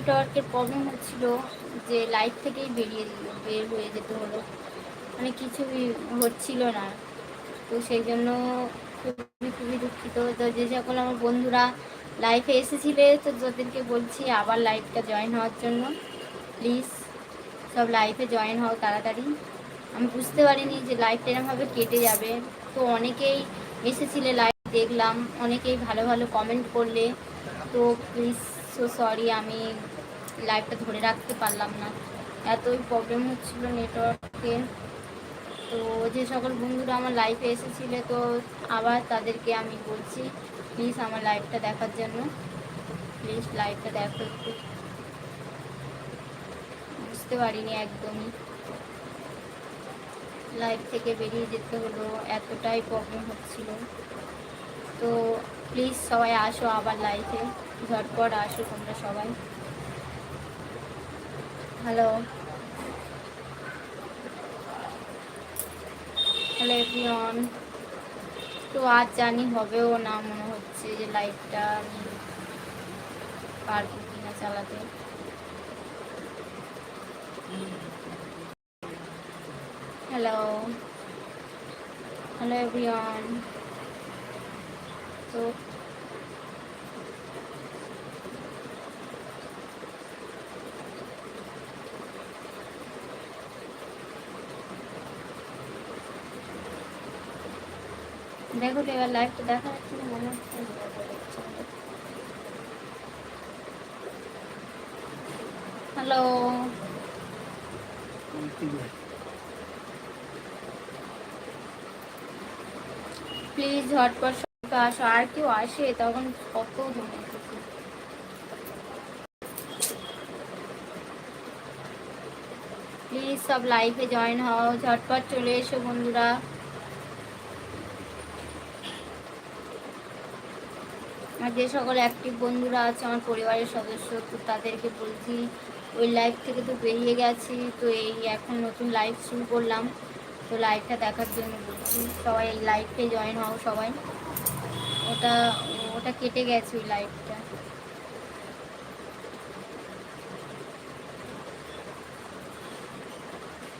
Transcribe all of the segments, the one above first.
নেটওয়ার্কের প্রবলেম হচ্ছিল যে লাইভ থেকেই বেরিয়ে দিল, বের হয়ে যেতে হলো। মানে কিছুই হচ্ছিল না। তো সেই জন্য খুবই খুবই দুঃখিত। তো যে সকল আমার বন্ধুরা লাইফে এসেছিলে, তো তাদেরকে বলছি আবার লাইভটা জয়েন হওয়ার জন্য। প্লিজ সব লাইফে জয়েন হও তাড়াতাড়ি। আমি বুঝতে পারিনি যে লাইফটা এরমভাবে কেটে যাবে। তো অনেকেই এসেছিলে লাইভ দেখলাম, অনেকেই ভালো ভালো কমেন্ট করলে। তো প্লিজ সো সরি আমি লাইভটা ধরে রাখতে পারলাম না। এতই প্রবলেম হচ্ছিল নেটওয়ার্কে তো যে সকল বন্ধুরা আমার লাইফে এসেছিলে, তো আবার তাদেরকে আমি বলছি প্লিজ আমার লাইভটা দেখার জন্য। প্লিজ লাইভটা দেখো একটু। বুঝতে পারিনি একদমই। লাইভ থেকে বেরিয়ে যেতে হলো, এতটাই প্রবলেম হচ্ছিল। তো প্লিজ সবাই আসো আবার লাইফে ঝটপট আসো তোমরা সবাই। হ্যালো হ্যালো এভরিওয়ান তো আজ জানি হবেও না, মনে হচ্ছে যে লাইফটা আমি পারব কিনা চালাতে। হ্যালো হ্যালো এভরিওয়ান তো দেখো তো এবার লাইভটা দেখা যাচ্ছে না, মনে হচ্ছে হ্যালো প্লিজ ঝটপট সবাইকে আসো। আর কেউ আসে, তখন কত ধরে প্লিজ সব লাইভে জয়েন হও। ঝটপট চলে এসো, বন্ধুরা। আর যে সকল অ্যাক্টিভ বন্ধুরা আছে, আমার পরিবারের সদস্য, তো তাদেরকে বলছি, ওই লাইভ থেকে তো বেরিয়ে গেছি, তো এই এখন নতুন লাইভ শুরু করলাম। তো লাইভটা দেখার জন্য বলছি, সবাই এই লাইভে জয়েন হও সবাই। ওটা ওটা কেটে গেছে ওই লাইভটা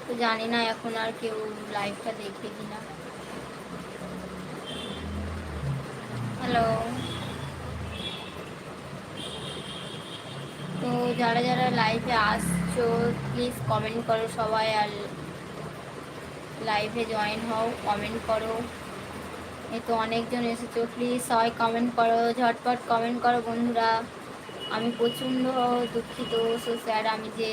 তো জানি না এখন আর কেউ লাইভটা দেখে কিনা। হ্যালো যারা যারা লাইভে আসছো প্লিজ কমেন্ট করো সবাই আর লাইভে জয়েন হও কমেন্ট করো। এই তো অনেকজন এসেছ প্লিজ সবাই কমেন্ট করো, ঝটপট কমেন্ট করো বন্ধুরা। আমি প্রচণ্ড দুঃখিত সো স্যার আমি যে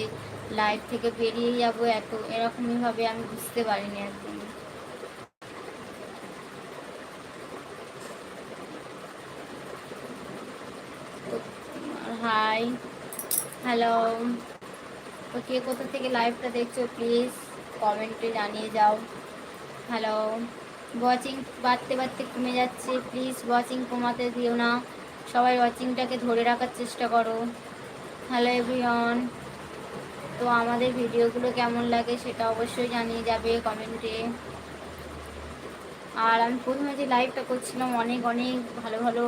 লাইভ থেকে বেরিয়ে যাব এত এরকমইভাবে আমি বুঝতে পারিনি একদম হাই হ্যালো তো কে কোথা থেকে লাইভটা দেখছ প্লিজ কমেন্টে জানিয়ে যাও। হ্যালো ওয়াচিং বাড়তে বাড়তে কমে যাচ্ছে প্লিজ ওয়াচিং কমাতে দিও না। সবাই ওয়াচিংটাকে ধরে রাখার চেষ্টা করো। হ্যালো এভরিওয়ান তো আমাদের ভিডিওগুলো কেমন লাগে সেটা অবশ্যই জানিয়ে যাবে কমেন্টে আর আমি প্রথমে যে লাইভটা করছিলাম, অনেক অনেক ভালো ভালো,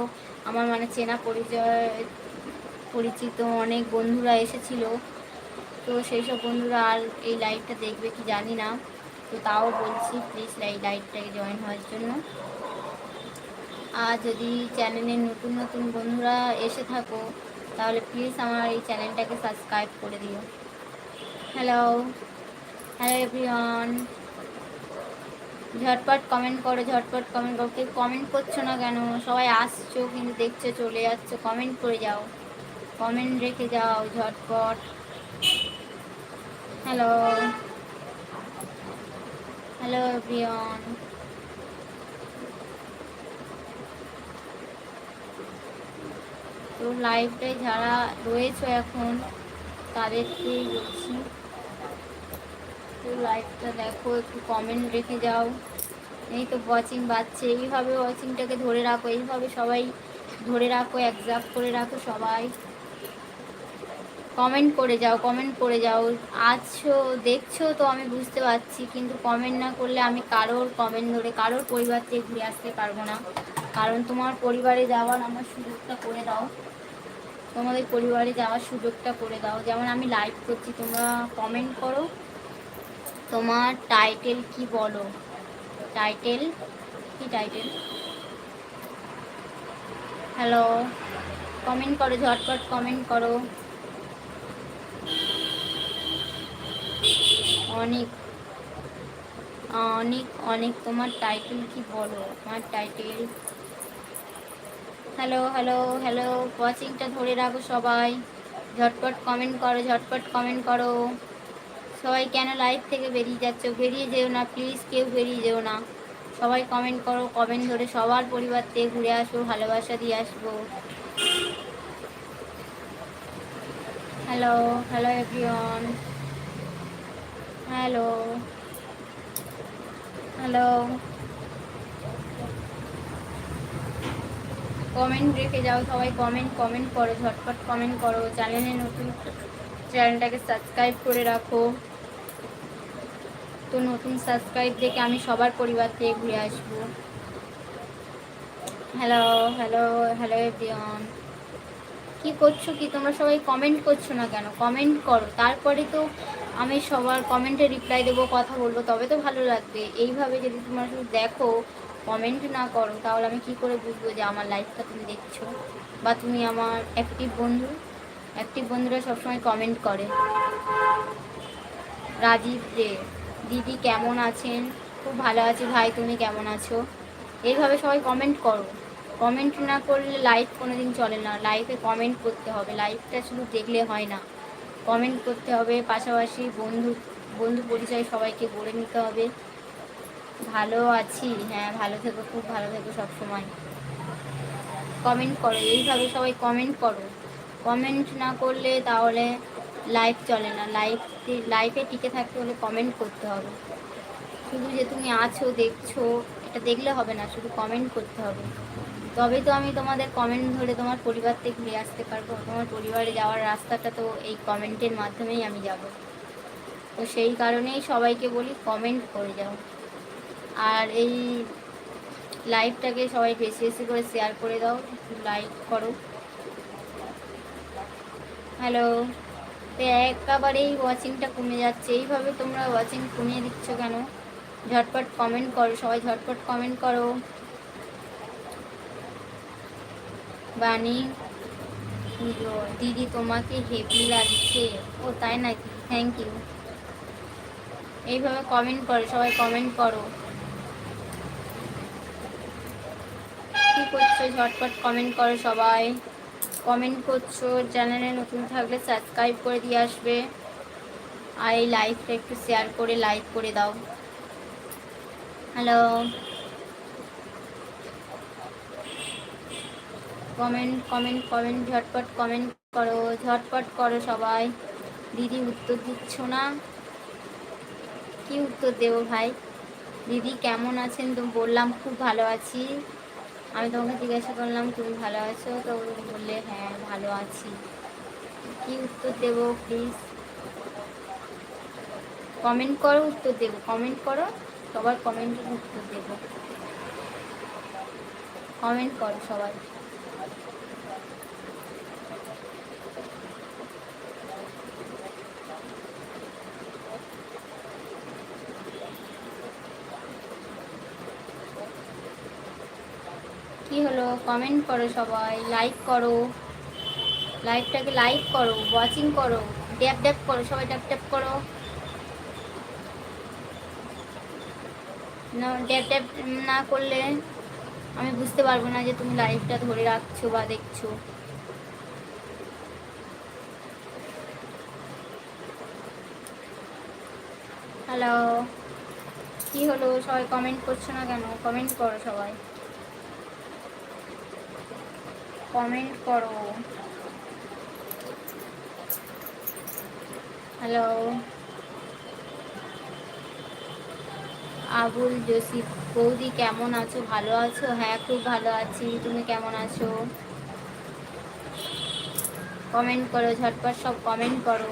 আমার মানে চেনা পরিচয় পরিচিত অনেক বন্ধুরা এসেছিল। তো সেই সব বন্ধুরা আর এই লাইভটা দেখবে কি জানি না। তো তাও বলছি প্লিজ এই লাইভটাকে জয়েন হওয়ার জন্য। আর যদি চ্যানেলে নতুন নতুন বন্ধুরা এসে থাকো, তাহলে প্লিজ আমার এই চ্যানেলটাকে সাবস্ক্রাইব করে দিও। হ্যালো হ্যালো এভরিওয়ান ঝটপট কমেন্ট করো, ঝটপট কমেন্ট করো। কেউ কমেন্ট করছ না কেন? সবাই আসছো, কিন্তু দেখছ, চলে যাচ্ছ। কমেন্ট করে যাও। কমেন্ট রেখে যাও, ঝটপট। হ্যালো হ্যালো এভরিওয়ান তো লাইভটাই যারা রয়েছে এখন তাদেরকেই বলছি তো লাইভটা দেখো, একটু কমেন্ট রেখে যাও। এই তো ওয়াচিং বাড়ছে এইভাবে ওয়াচিংটাকে ধরে রাখো, এইভাবে সবাই ধরে রাখো একজাপ করে রাখো সবাই। কমেন্ট করে যাও কমেন্ট করে যাও। আছো, দেখছ তো, আমি বুঝতে পারছি, কিন্তু কমেন্ট না করলে আমি কারোর কমেন্ট ধরে, কারোর পরিবার থেকে ঘুরে আসতে পারব না। কারণ তোমার পরিবারে যাওয়ার আমার সুযোগটা করে দাও। তোমাদের পরিবারে যাওয়ার সুযোগটা করে দাও। যেমন আমি লাইভ করছি, তোমরা কমেন্ট করো। তোমার টাইটেল কি বলো? টাইটেল কি টাইটেল হ্যালো কমেন্ট করো, ঝটপট কমেন্ট করো। অনেক অনেক অনেক। তোমার টাইটেল কি বলো? আমার টাইটেল হ্যালো হ্যালো হ্যালো ওয়াচিংটা ধরে রাখো সবাই। ঝটপট কমেন্ট করো, ঝটপট কমেন্ট করো। সবাই কেন লাইভ থেকে বেরিয়ে যাচ্ছ? বেরিয়ে যেও না প্লিজ কেউ বেরিয়ে যেও না। সবাই কমেন্ট করো কমেন্ট ধরে সবার পরিবার থেকে ঘুরে আসব ভালোবাসা দিয়ে আসব। Hello hello everyone hello hello comment রেখে যাও সবাই কমেন্ট কমেন্ট করো, ঝটপট কমেন্ট করো। চ্যানেলে নতুন চ্যানেলটাকে সাবস্ক্রাইব করে রাখো। তো নতুন সাবস্ক্রাইব দেখে আমি সবার পরিবার থেকে ঘুরে আসব। হ্যালো হ্যালো হ্যালো এভরিওয়ান কি করছ কি? তোমরা সবাই কমেন্ট করছ না কেন? কমেন্ট করো। তারপরে তো আমি সবার কমেন্টে রিপ্লাই দেবো, কথা বলব, তবে তো ভালো লাগবে। এইভাবে যদি তোমরা শুধু দেখো কমেন্ট না করো, তাহলে আমি কি করে বুঝব যে আমার লাইফটা তুমি দেখছ? বা তুমি আমার অ্যাক্টিভ বন্ধু? অ্যাক্টিভ বন্ধুরা সবসময় কমেন্ট করে। রাজীব দে, দিদি কেমন আছেন? খুব ভালো আছি ভাই, তুমি কেমন আছো? এইভাবে সবাই কমেন্ট করো। কমেন্ট না করলে লাইফ কোনো দিন চলে না। লাইফে কমেন্ট করতে হবে। লাইভটা শুধু দেখলে হয় না। কমেন্ট করতে হবে, পাশাপাশি বন্ধু বন্ধু পরিচয় সবাইকে গড়ে নিতে হবে। ভালো আছি হ্যাঁ ভালো থেকো, খুব ভালো থেকো সবসময়। কমেন্ট করো, এইভাবে সবাই কমেন্ট করো। কমেন্ট না করলে তাহলে লাইভ চলে না। লাইভ লাইফে টিকে থাকতে হলে কমেন্ট করতে হবে। শুধু যে তুমি আছো, দেখছ, এটা দেখলে হবে না, শুধু কমেন্ট করতে হবে। তবে তো আমি তোমাদের কমেন্ট ধরে তোমার পরিবার থেকে ঘুরে আসতে পারব। তোমার পরিবারে যাওয়ার রাস্তাটা তো এই কমেন্টের মাধ্যমেই আমি যাব। তো সেই কারণেই সবাইকে বলি কমেন্ট করে যাও। আর এই লাইভটাকে সবাই বেশি বেশি করে শেয়ার করে দাও লাইক করো। হ্যালো তো একেবারেই ওয়াচিংটা কমে যাচ্ছে। এইভাবে তোমরা ওয়াচিং কমিয়ে দিচ্ছ কেন? ঝটপট কমেন্ট করো, সবাই ঝটপট কমেন্ট করো। বাণী। দিদি তোমাকে হেভি লাগছে। ও, তাই নাকি? থ্যাংক ইউ এইভাবে কমেন্ট করো, সবাই কমেন্ট করো। কি করছ? ঝটপট কমেন্ট করো সবাই। কমেন্ট করছ চ্যানেলে নতুন থাকলে সাবস্ক্রাইব করে দিয়ে আসবে। আর এই লাইভটা একটু শেয়ার করে লাইক করে দাও। হ্যালো কমেন্ট কমেন্ট কমেন্ট ঝটপট কমেন্ট করো, ঝটপট করো সবাই। দিদি উত্তর দিচ্ছ না? কি উত্তর দেব ভাই? দিদি কেমন আছেন? তো বললাম খুব ভালো আছি। আমি তোমাকে জিজ্ঞাসা করলাম, তুমি ভালো আছো? তো বললে হ্যাঁ ভালো আছি। কি উত্তর দেব প্লিজ কমেন্ট করো, উত্তর দেব। কমেন্ট করো, সবার কমেন্টের উত্তর দেব। কমেন্ট করো সবাই। হলো কমেন্ট করো সবাই লাইক করো লাইভটাকে লাইক করো ওয়াচিং করো ড্যাপ ড্যাপ করো, সবাই ড্যাপ ড্যাপ করো। না ড্যাপ ড্যাপ না করলে আমি বুঝতে পারব না যে তুমি লাইভটা ধরে রাখছো বা দেখছ। হ্যালো কি হলো? সবাই কমেন্ট করছ না কেন? কমেন্ট করো সবাই। কমেন্ট করো। হ্যালো আবুল জসিফ, বৌদি কেমন আছো? ভালো আছো? হ্যাঁ খুব ভালো আছি। তুমি কেমন আছো? কমেন্ট করো, ঝটপট সব কমেন্ট করো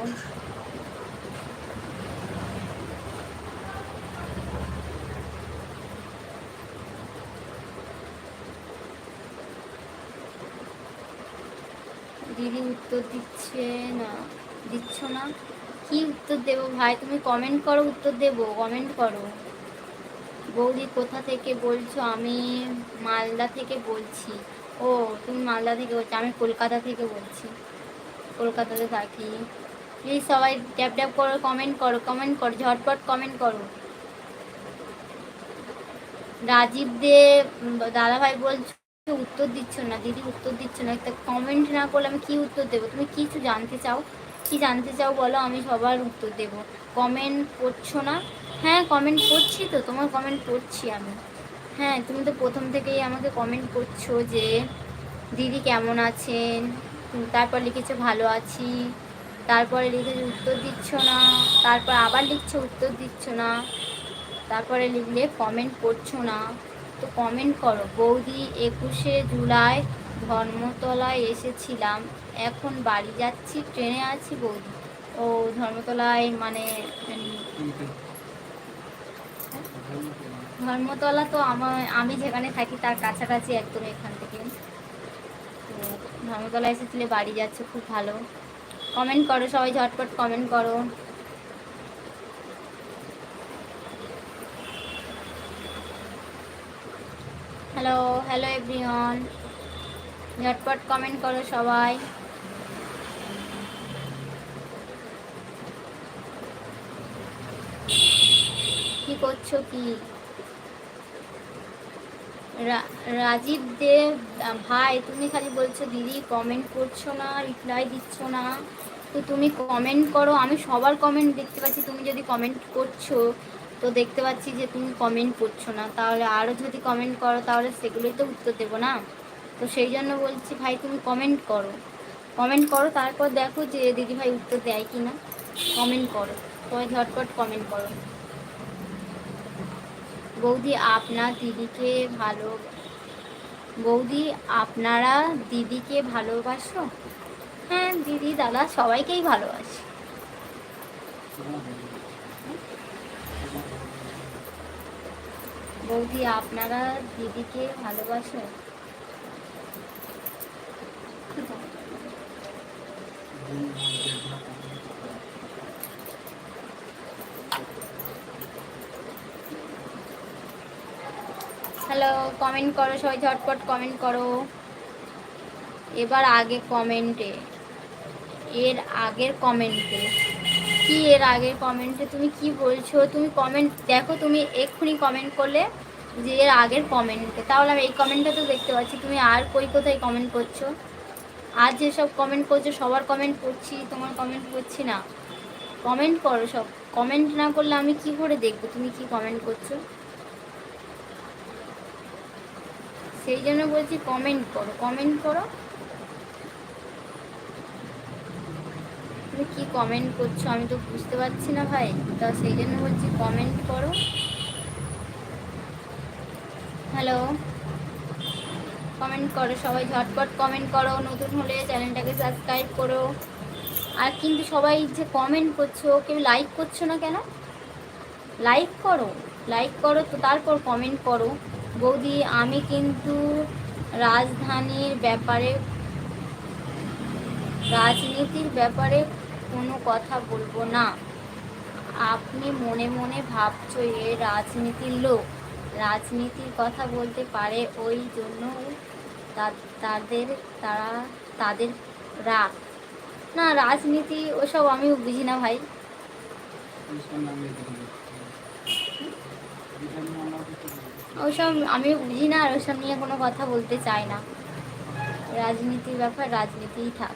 দিদি উত্তর দিচ্ছে না, দিচ্ছ না? কি উত্তর দেবো ভাই? তুমি কমেন্ট করো, উত্তর দেবো কমেন্ট করো। বৌদি কোথা থেকে বলছো? আমি মালদা থেকে বলছি। ও, তুমি মালদা থেকে বলছো, আমি কলকাতা থেকে বলছি। কলকাতাতে থাকি। প্লিজ সবাই ট্যাপ ট্যাপ করো কমেন্ট করো কমেন্ট করো, ঝটপট কমেন্ট করো। রাজীব দে দাদা ভাই বলছো উত্তর দিচ্ছ না, দিদি উত্তর দিচ্ছ না, একটা কমেন্ট না করলে আমি কি উত্তর দেবো? তুমি কিছু জানতে চাও? কি জানতে চাও বলো, আমি সবার উত্তর দেব। কমেন্ট করছ না? হ্যাঁ কমেন্ট করছি তো, তোমার কমেন্ট করছি আমি। হ্যাঁ তুমি তো প্রথম থেকেই আমাকে কমেন্ট করছ যে, দিদি কেমন আছেন? তারপর লিখেছো ভালো আছি। তারপরে লিখেছো উত্তর দিচ্ছ না। তারপর আবার লিখছো উত্তর দিচ্ছ না। তারপরে লিখলে কমেন্ট করছ না। তো কমেন্ট করো। বৌদি, একুশে জুলাই ধর্মতলায় এসেছিলাম। এখন বাড়ি যাচ্ছি, ট্রেনে আছি বৌদি। ও ধর্মতলায় মানে ধর্মতলা তো আমার আমি যেখানে থাকি তার কাছাকাছি একদম এখান থেকে। তো ধর্মতলা এসেছিলে, বাড়ি যাচ্ছে, খুব ভালো। কমেন্ট করো, সবাই ঝটপট কমেন্ট করো। হ্যালো হ্যালো এভরিওয়ান ঝটপট কমেন্ট করো সবাই কি করছ কি? রাজীব দেব ভাই, তুমি খালি বলছো দিদি কমেন্ট করছ না রিপ্লাই দিচ্ছ না। তো তুমি কমেন্ট করো, আমি সবার কমেন্ট দেখতে পাচ্ছি, তুমি যদি কমেন্ট করছ তো দেখতে পাচ্ছি যে তুমি কমেন্ট করছ না। তাহলে আরও যদি কমেন্ট করো, তাহলে সেগুলোই তো উত্তর দেবো না? তো সেই জন্য বলছি ভাই, তুমি কমেন্ট করো। কমেন্ট করো, তারপর দেখো যে দিদি ভাই উত্তর দেয় কি না কমেন্ট করো। সবাই ঝটপট কমেন্ট করো। বৌদি আপনার দিদিকে ভালো বৌদি, আপনারা দিদিকে ভালোবাসো? হ্যাঁ দিদি, দাদা সবাইকেই ভালোবাসি। বৌদি, আপনারা দিদিকে ভালোবাসেন? হ্যালো কমেন্ট করো সবাই, ঝটপট কমেন্ট করো। এবার আগে কমেন্টে এর আগের কমেন্টে কি এর আগের কমেন্টে তুমি কি বলছো? তুমি কমেন্ট দেখো তুমি এক্ষুনি কমেন্ট করলে যে এর আগের কমেন্টে তাহলে আমি এই কমেন্টটা তো দেখতে পাচ্ছি। তুমি আর কই কোথায় কমেন্ট করছ? আর যেসব কমেন্ট করছ, সবার কমেন্ট করছি তোমার কমেন্ট করছি না। কমেন্ট করো সব। কমেন্ট না করলে আমি কি করে দেখব? তুমি কি কমেন্ট করছ? সেই জন্য বলছি কমেন্ট করো। কমেন্ট করো। তুমি কি কমেন্ট করছ আমি তো বুঝতে পারছি না ভাই। তা সেই জন্য বলছি কমেন্ট করো। হ্যালো কমেন্ট করো সবাই, ঝটপট কমেন্ট করো, নতুন হলে চ্যানেলটাকে সাবস্ক্রাইব করো। আর কিন্তু সবাই যে কমেন্ট করছ, কেউ লাইক করছ না কেন? লাইক করো লাইক করো তো তারপর কমেন্ট করো। বৌদি, আমি কিন্তু রাজধানীর ব্যাপারে, রাজনীতির ব্যাপারে কোনো কথা বলব না। আপনি মনে মনে ভাবছ এ রাজনীতির লোক। রাজনীতির কথা বলতে পারে ওই জন্য তাদের, তারা, তাদের রাগ। না, রাজনীতি ওসব আমিও বুঝি না ভাই। ওসব আমি বুঝি না আর ওসব নিয়ে কোনো কথা বলতে চাই না। রাজনীতির ব্যাপার রাজনীতিই থাক।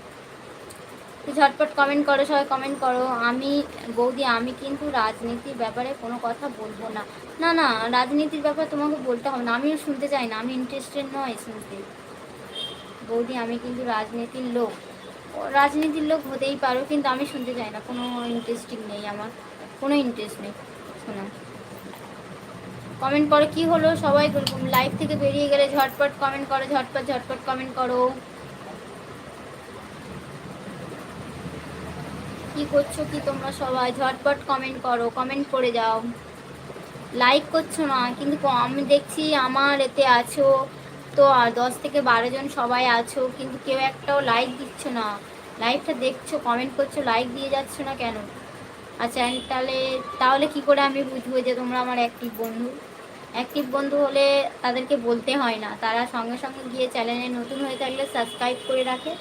ঝটপট কমেন্ট করো, সবাই কমেন্ট করো। আমি, বৌদি, আমি কিন্তু রাজনীতির ব্যাপারে কোনো কথা বলব না। না না, রাজনীতির ব্যাপারে তোমাকে বলতে হবে না। আমিও শুনতে চাই না, আমি ইন্টারেস্টেড নয় শুনতে। বৌদি, আমি কিন্তু রাজনীতির লোক। রাজনীতির লোক হতেই পারো, কিন্তু আমি শুনতে চাই না। কোনো ইন্টারেস্টিং নেই আমার। কোনো ইন্টারেস্ট নেই। শোনা। কমেন্ট করো, কি হলো? সবাই লাইভ থেকে বেরিয়ে গেলে ঝটপট কমেন্ট করো, ঝটপট ঝটপট কমেন্ট করো। কি করছ কি তোমরা সবাই? ঝটপট কমেন্ট করো কমেন্ট করে যাও। লাইক করছ না, কিন্তু আমি দেখছি আমার এতে আছো। তো আর দশ থেকে বারো জন সবাই আছো, কিন্তু কেউ একটাও লাইক দিচ্ছ না। লাইভটা দেখছ কমেন্ট করছ লাইক দিয়ে যাচ্ছ না কেন? আচ্ছা তাহলে তাহলে কি করে আমি বুঝব যে তোমরা আমার অ্যাক্টিভ বন্ধু? অ্যাক্টিভ বন্ধু হলে তাদেরকে বলতে হয় না। তারা সঙ্গে সঙ্গে গিয়ে চ্যানেলে নতুন হয়ে থাকলে সাবস্ক্রাইব করে রাখে।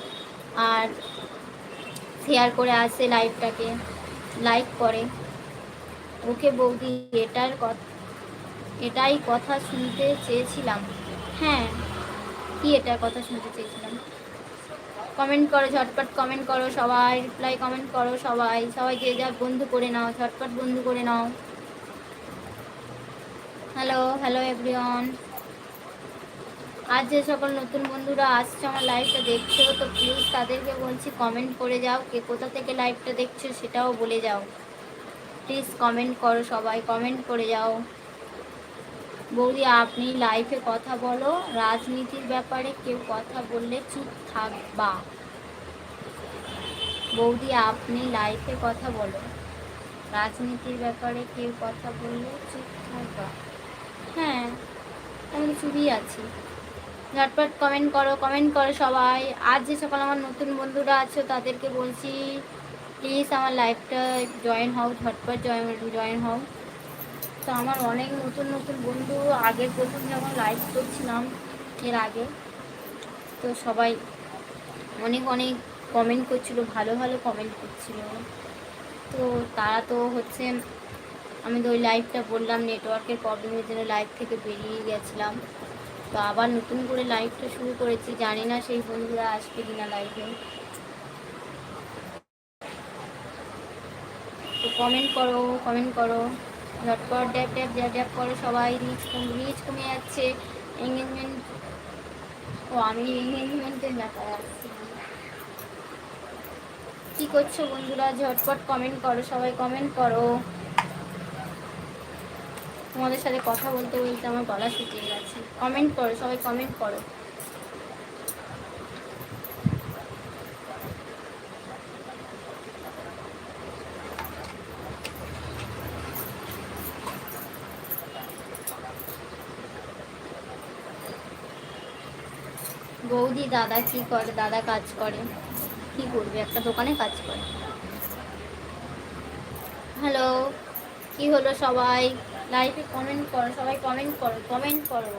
আর শেয়ার করে আসে লাইভটাকে, লাইক করে। ওকে বৌদি, এটার এটাই কথা শুনতে চেয়েছিলাম। হ্যাঁ কি এটার কথা শুনতে চেয়েছিলাম? কমেন্ট করো, ঝটপট কমেন্ট করো সবাই রিপ্লাই কমেন্ট করো সবাই। সবাই যে যা বন্ধু করে নাও, ঝটপট বন্ধু করে নাও। হ্যালো হ্যালো এভরিওয়ান আজ যে সকল নতুন বন্ধুরা আসছে আমার লাইভটা দেখছ, তো প্লিজ তাদেরকে বলছি কমেন্ট করে যাও, কে কোথা থেকে লাইভটা দেখছ সেটাও বলে যাও। প্লিজ কমেন্ট করো সবাই কমেন্ট করে যাও। বৌদি, আপনি লাইফে কথা বলো, রাজনীতির ব্যাপারে কেউ কথা বললে চুপ থাকবা। বৌদি, আপনি লাইফে কথা বলো, রাজনীতির ব্যাপারে কেউ কথা বললে চুপ থাকবা। হ্যাঁ আমি চুপই আছি। ঝটপট কমেন্ট করো কমেন্ট করো সবাই। আজ যে সকাল আমার নতুন বন্ধুরা আছো, তাদেরকে বলছি প্লিজ আমার লাইফটা জয়েন হও, ঝটপট জয়েন জয়েন হও। তো আমার অনেক নতুন নতুন বন্ধু, আগে প্রথম যখন লাইভ করছিলাম, এর আগে। তো সবাই অনেক অনেক কমেন্ট করছিল, ভালো ভালো কমেন্ট করছিল। তো তারা তো হচ্ছে, আমি তো ওই লাইভটা বললাম নেটওয়ার্কের প্রবলেমের জন্য লাইভ থেকে বেরিয়ে গেছিলাম। তো আবার নতুন করে লাইভটা শুরু করেছি। জানি না সেই বন্ধুরা আসবে কিনা লাইভে তো কমেন্ট করো কমেন্ট করো। ঝটপট ড্যাপ ড্যাপ ড্যাপ ড্যাপ করো সবাই রিচ রিচ কমে যাচ্ছে। এঙ্গেজমেন্ট ও আমি এঙ্গেজমেন্টের ব্যাপারে আসছি। কী করছ বন্ধুরা? ঝটপট কমেন্ট করো, সবাই কমেন্ট করো। তোমাদের সাথে কথা বলতে বলতে আমার গলা শুকিয়ে গেছে। কমেন্ট করো, সবাই কমেন্ট করো। বৌদি, দাদা কি করে? দাদা কাজ করে। কি করবে? একটা দোকানে কাজ করে। হ্যালো কি হলো সবাই? লাইভে কমেন্ট করো, সবাই কমেন্ট করো কমেন্ট করো।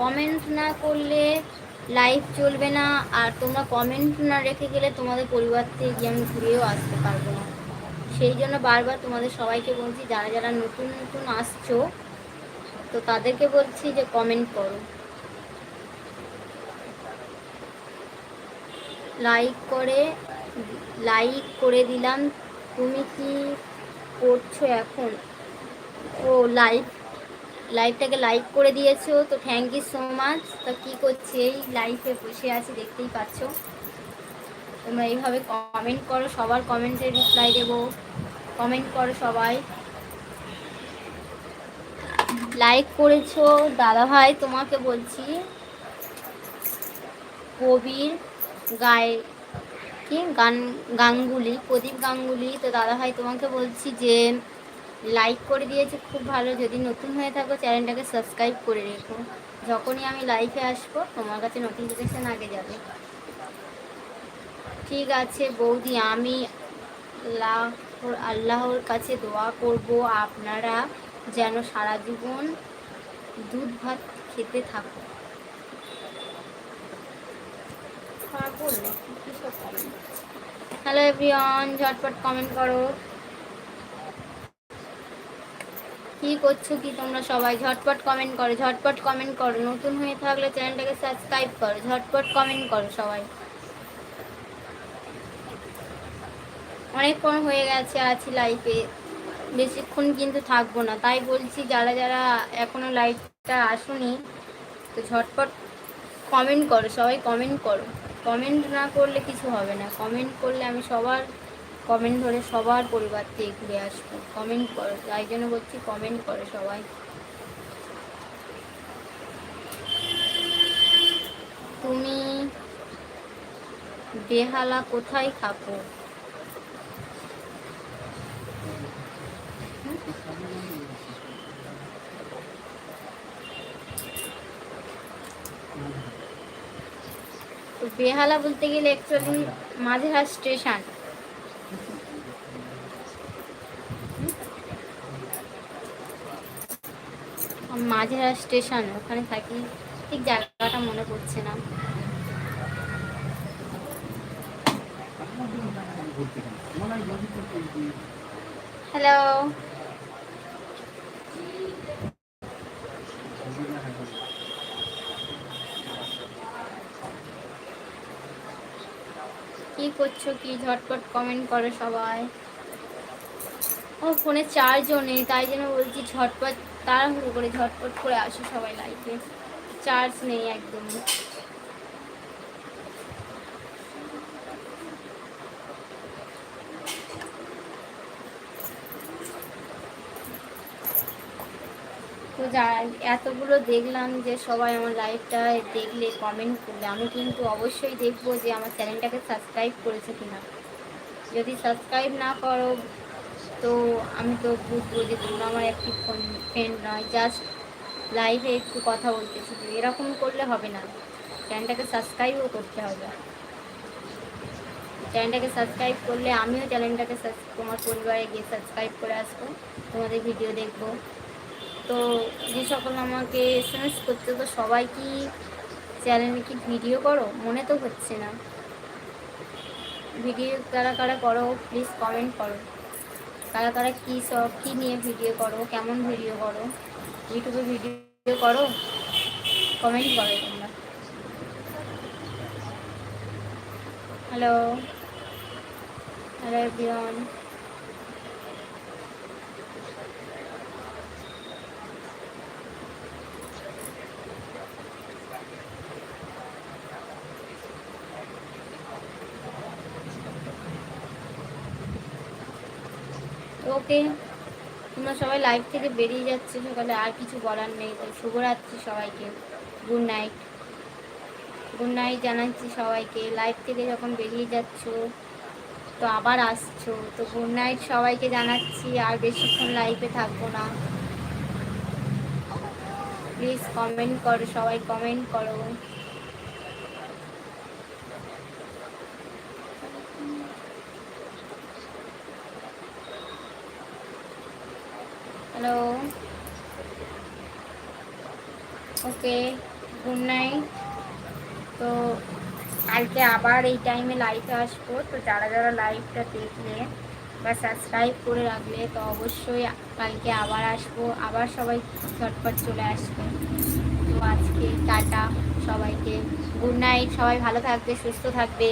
কমেন্ট না করলে লাইভ চলবে না, আর তোমরা কমেন্ট না রেখে গেলে তোমাদের পরিবার থেকে গিয়ে আমি ঘুরেও আসতে পারব না। সেই জন্য বারবার তোমাদের সবাইকে বলছি, যারা যারা নতুন নতুন আসছো, তো তাদেরকে বলছি যে কমেন্ট করো। লাইক করে লাইক করে দিলাম। তুমি কি করছ এখন? ও লাইভ লাইভটাকে লাইক করে দিয়েছ, তো থ্যাংক ইউ সো মাচ তো কী করছি এই লাইভে বসে আছি দেখতেই পাচ্ছ। তোমরা এইভাবে কমেন্ট করো, সবার কমেন্টে রিপ্লাই দেবো। কমেন্ট করো সবাই। লাইক করেছ, দাদা ভাই তোমাকে বলছি, কবির গায়ে, কি? গান, গাঙ্গুলি, প্রদীপ গাঙ্গুলি। তো দাদা ভাই তোমাকে বলছি যে লাইক করে দিয়েছে, খুব ভালো। যদি নতুন হয়ে থাকো, চ্যানেলটাকে সাবস্ক্রাইব করে রেখো। যখনই আমি লাইভে আসব, তোমার কাছে নোটিফিকেশান আগে যাবে। ঠিক আছে, বৌদি, আমি আল্লাহর আল্লাহর কাছে দোয়া করব, আপনারা যেন সারা জীবন দুধ ভাত খেতে থাকো। হ্যালো এভরিওয়ান ঝটপট কমেন্ট করো। কি করছ কি তোমরা সবাই? ঝটপট কমেন্ট করো, ঝটপট কমেন্ট করো। নতুন হয়ে থাকলে চ্যানেলটাকে সাবস্ক্রাইব করো, ঝটপট কমেন্ট করো সবাই। অনেকক্ষণ হয়ে গেছে আছি লাইফে বেশিক্ষণ কিন্তু থাকব না। তাই বলছি যারা যারা এখনও লাইভটা আসুনি, তো ঝটপট কমেন্ট করো, সবাই কমেন্ট করো। কমেন্ট না করলে কিছু হবে না। কমেন্ট করলে আমি সবার কমেন্ট ধরে সবার পরিবার থেকে ঘুরে আসব। কমেন্ট করো তাই জন্য বলছি কমেন্ট করে সবাই। তুমি বেহালা কোথায় Mm-hmm. বেহালা বলতে গেলে actually Majerhat station Majerhat station, ওখানে থাকি। ঠিক জায়গাটা মনে পড়ছে না। হ্যালো। কি করছ কি? ঝটপট কমেন্ট করো সবাই। ও ফোনে চার্জও নেই, তাই জন্য বলছি ঝটপট, তাড়াহুড়ো করে ঝটপট করে আসো সবাই লাইফে চার্জ নেই একদম। তো যা এতগুলো দেখলাম যে সবাই আমার লাইভটা দেখলে কমেন্ট করলে আমি কিন্তু অবশ্যই দেখব যে আমার চ্যানেলটাকে সাবস্ক্রাইব করেছে কিনা। যদি সাবস্ক্রাইব না করো তো আমি তো বুঝব যে তোমরা আমার একটি ফ্রেন্ড নয় জাস্ট লাইভে একটু কথা বলতেছি। এরকম করলে হবে না। চ্যানেলটাকে সাবস্ক্রাইবও করতে হবে। চ্যানেলটাকে সাবস্ক্রাইব করলে আমিও চ্যানেলটাকে তোমার পরিবারে গিয়ে সাবস্ক্রাইব করে আসব, তোমাদের ভিডিও দেখব। তো যে সকল আমাকে এস করছে তো সবাই কি চ্যানেলে কি ভিডিও করো? মনে তো হচ্ছে না। ভিডিও কারা কারা করো প্লিজ কমেন্ট করো। কারা কারা কী সব, কী নিয়ে ভিডিও করো, কেমন ভিডিও করো ইউটিউবে ভিডিও করো? কমেন্ট করো তোমরা। Hello hello okay. তোমরা সবাই লাইভ থেকে বেরিয়ে যাচ্ছে সকালে, আর কিছু বলার নেই। তো শুভরাত্রি সবাইকে। গুড নাইট গুড নাইট জানাচ্ছি সবাইকে। লাইভ থেকে যখন বেরিয়ে যাচ্ছ, তো আবার আসছো। তো গুড নাইট সবাইকে জানাচ্ছি, আর বেশিক্ষণ লাইভে থাকব না। প্লিজ কমেন্ট করো, সবাই কমেন্ট করো। হ্যালো ওকে গুড নাইট তো কালকে আবার এই টাইমে লাইভে আসব। তো যারা যারা লাইভটা দেখলে বা সাবস্ক্রাইব করে রাখলে, তো অবশ্যই কালকে আবার আসব। আবার সবাই ঝটপট চলে আসবে। তো আজকে টাটা সবাইকে। গুড নাইট সবাই ভালো থাকবে, সুস্থ থাকবে